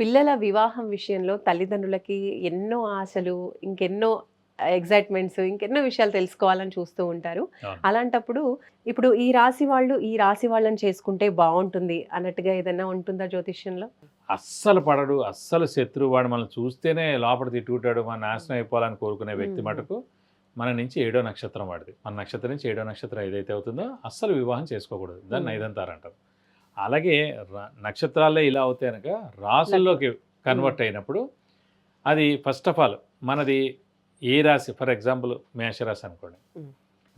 పిల్లల వివాహం విషయంలో తల్లిదండ్రులకి ఎన్నో ఆశలు ఇంకెన్నో ఎగ్జైట్మెంట్స్ ఇంకెన్నో విషయాలు తెలుసుకోవాలని చూస్తూ ఉంటారు. అలాంటప్పుడు ఇప్పుడు ఈ రాశి వాళ్ళు ఈ రాశి వాళ్ళని చేసుకుంటే బాగుంటుంది అన్నట్టుగా ఏదైనా ఉంటుందా జ్యోతిష్యంలో అస్సలు పడడు అస్సలు శత్రువు వాడు మనల్ని చూస్తేనే లోపల తిట్టుకుంటాడు మన నాశనం అయిపోవాలని కోరుకునే వ్యక్తి. మటుకు మన నుంచి ఏడో నక్షత్రం వాడిది మన నక్షత్రం నుంచి ఏడో నక్షత్రం ఏదైతే అవుతుందో అస్సలు వివాహం చేసుకోకూడదు దాన్ని. ఐదంతారు అంటారు అలాగే నక్షత్రాలే ఇలా అవుతాయి కనుక రాసుల్లోకి కన్వర్ట్ అయినప్పుడు అది ఫస్ట్ ఆఫ్ ఆల్ మనది ఏ రాశి? ఫర్ ఎగ్జాంపుల్ మేషరాశి అనుకోండి.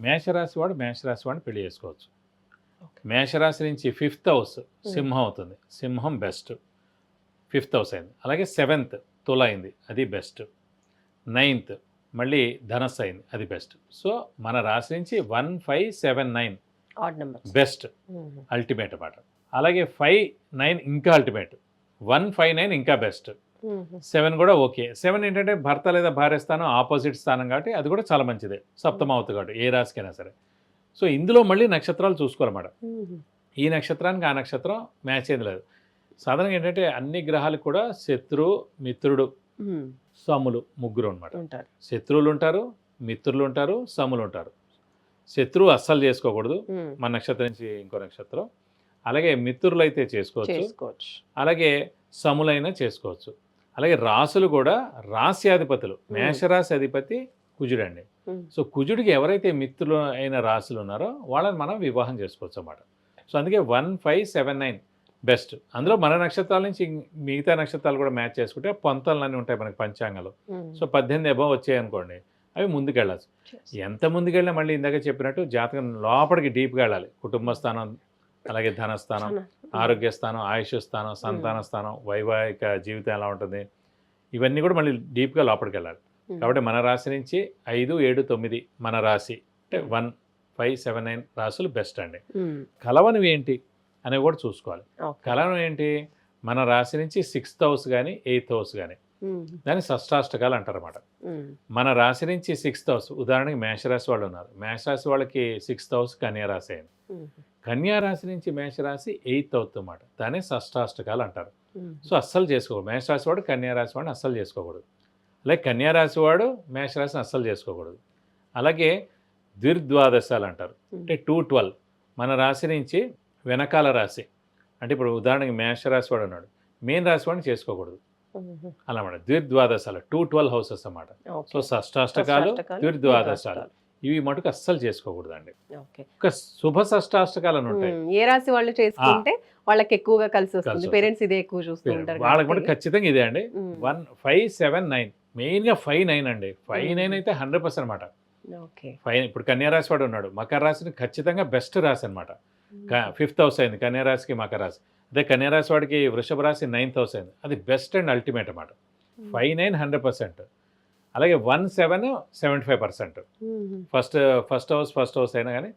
మేషరాశి వాడు మేషరాశి వాడిని పెళ్ళి చేసుకోవచ్చు. మేషరాశి నుంచి ఫిఫ్త్ హౌస్ సింహం అవుతుంది. సింహం బెస్ట్ ఫిఫ్త్ హౌస్ అయింది. అలాగే సెవెంత్ తుల అయింది. అది బెస్ట్ నైన్త్ మళ్ళీ ధనస్సు అయింది. అది బెస్ట్ సో మన రాశి నుంచి one five seven nine best ultimate అన్నమాట అలాగే ఫైవ్ నైన్ ఇంకా అల్టిమేట్. వన్ ఫైవ్ నైన్ ఇంకా బెస్ట్. సెవెన్ కూడా ఓకే. సెవెన్ ఏంటంటే భర్త లేదా భార్య స్థానం ఆపోజిట్ స్థానం కాబట్టి అది కూడా చాలా మంచిదే. సప్తమావతి కాబట్టి ఏ రాశికైనా సరే. సో ఇందులో మళ్ళీ నక్షత్రాలు చూసుకోవాలన్నమాట ఈ నక్షత్రానికి ఆ నక్షత్రం మ్యాచ్ అయింది లేదు. సాధారణంగా ఏంటంటే అన్ని గ్రహాలకు కూడా శత్రువు మిత్రుడు సములు ముగ్గురు అనమాట శత్రువులు ఉంటారు మిత్రులు ఉంటారు సములు ఉంటారు. శత్రువు అస్సలు చేసుకోకూడదు. మన నక్షత్రం నుంచి ఇంకో నక్షత్రం. అలాగే మిత్రులు అయితే చేసుకోవచ్చు. అలాగే సములైనా చేసుకోవచ్చు. అలాగే రాసులు కూడా రాస్యాధిపతులు. మేషరాశి అధిపతి కుజుడండి. సో కుజుడికి ఎవరైతే మిత్రులు అయిన రాశులు ఉన్నారో వాళ్ళని మనం వివాహం చేసుకోవచ్చు అన్నమాట. సో అందుకే one five seven nine best. అందులో మన నక్షత్రాల నుంచి మిగతా నక్షత్రాలు కూడా మ్యాచ్ చేసుకుంటే పొంతలన్నీ ఉంటాయి మనకి పంచాంగాలు. సో పద్దెనిమిది అబవ్ వచ్చాయనుకోండి అవి ముందుకెళ్ళచ్చు ఎంత ముందుకెళ్ళినా మళ్ళీ ఇందాక చెప్పినట్టు జాతకం లోపలికి డీప్గా వెళ్ళాలి. కుటుంబ స్థానం అలాగే ధనస్థానం. ఆరోగ్య స్థానం ఆయుష్ స్థానం సంతాన స్థానం వైవాహిక జీవితం ఎలా ఉంటుంది ఇవన్నీ కూడా మళ్ళీ డీప్గా లోపలికి వెళ్ళాలి. కాబట్టి మన రాశి నుంచి ఐదు ఏడు తొమ్మిది మన రాశి అంటే వన్ ఫైవ్ సెవెన్ నైన్ రాసులు బెస్ట్ అండి. కలవనివి ఏంటి అనేవి కూడా చూసుకోవాలి. కలవనం ఏంటి మన రాశి నుంచి సిక్స్త్ హౌస్ కానీ ఎయిత్ హౌస్ కానీ. దాన్ని షష్టాష్టకాలు అంటారన్నమాట మ్మ్. మన రాశి నుంచి సిక్స్త్ హౌస్ ఉదాహరణకి మేషరాశి వాళ్ళు ఉన్నారు మేషరాశి వాళ్ళకి సిక్స్త్ హౌస్ కన్యా రాశి అయింది మ్మ్. కన్యా రాశి నుంచి మేషరాశి ఎయిత్ అవుతుంది అన్నమాట దాన్ని షష్టాష్టకాలు అంటారు. సో అస్సలు చేసుకోకూడదు. మేషరాశి వాడు కన్యా రాశి వాడిని అస్సలు చేసుకోకూడదు. అలాగే కన్యా రాశి వాడు మేషరాశిని అస్సలు చేసుకోకూడదు. అలాగే ద్విర్ద్వాదశాలు అంటారు. అంటే టూ ట్వెల్వ్. మన రాశి నుంచి వెనకాల రాశి. అంటే ఇప్పుడు ఉదాహరణకి మేషరాశి వాడు ఉన్నాడు. మెయిన్ రాశి వాడిని చేసుకోకూడదు. అలా అన్నమాట. ద్విర్ద్వాదశాలు. టూ ట్వెల్వ్ హౌసెస్ అన్నమాట. సో షష్టాష్టకాలు, ద్విర్ద్వాదశాలు. ఇవి మటుకు అస్సలు చేసుకోకూడదు అండి ఓకే. ఒక శుభ షష్టాష్టకాలు అని ఉంటాయి. ఏ రాశి వాళ్ళు చేసుకుంటే వాళ్ళకి ఎక్కువగా కలిసి వస్తుంది. పేరెంట్స్ ఇదే ఎక్కువ చూస్తూ ఉంటారు వాళ్ళకి కూడా కాబట్టి. ఖచ్చితంగా ఇదే అండి. One five seven nine. మెయిన్గా ఫైవ్ నైన్ అండి. ఫైవ్. నైన్ అయితే హండ్రెడ్ పర్సెంట్ అనమాట ఫైవ్ ఇప్పుడు కన్యా రాశి వాడు ఉన్నాడు. మకర రాశిని ఖచ్చితంగా బెస్ట్ రాశి అనమాట ఫిఫ్త్ హౌస్ అయింది కన్యా రాశికి మకర రాశి. అదే కన్యా రాశి వాడికి వృషభ రాశి నైన్త్ హౌస్ అయింది. అది బెస్ట్ అండ్ అల్టిమేట్ అనమాట ఫైవ్ నైన్ హండ్రెడ్ పర్సెంట్. అలాగే one seven seventy five percent. First first house first house అయినా కానీ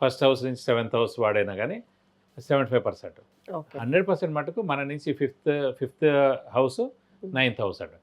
ఫస్ట్ హౌస్ నుంచి సెవెంత్ హౌస్ వాడైనా కానీ seventy five percent. Hundred percent మటుకు మన నుంచి fifth fifth house ninth house అంట.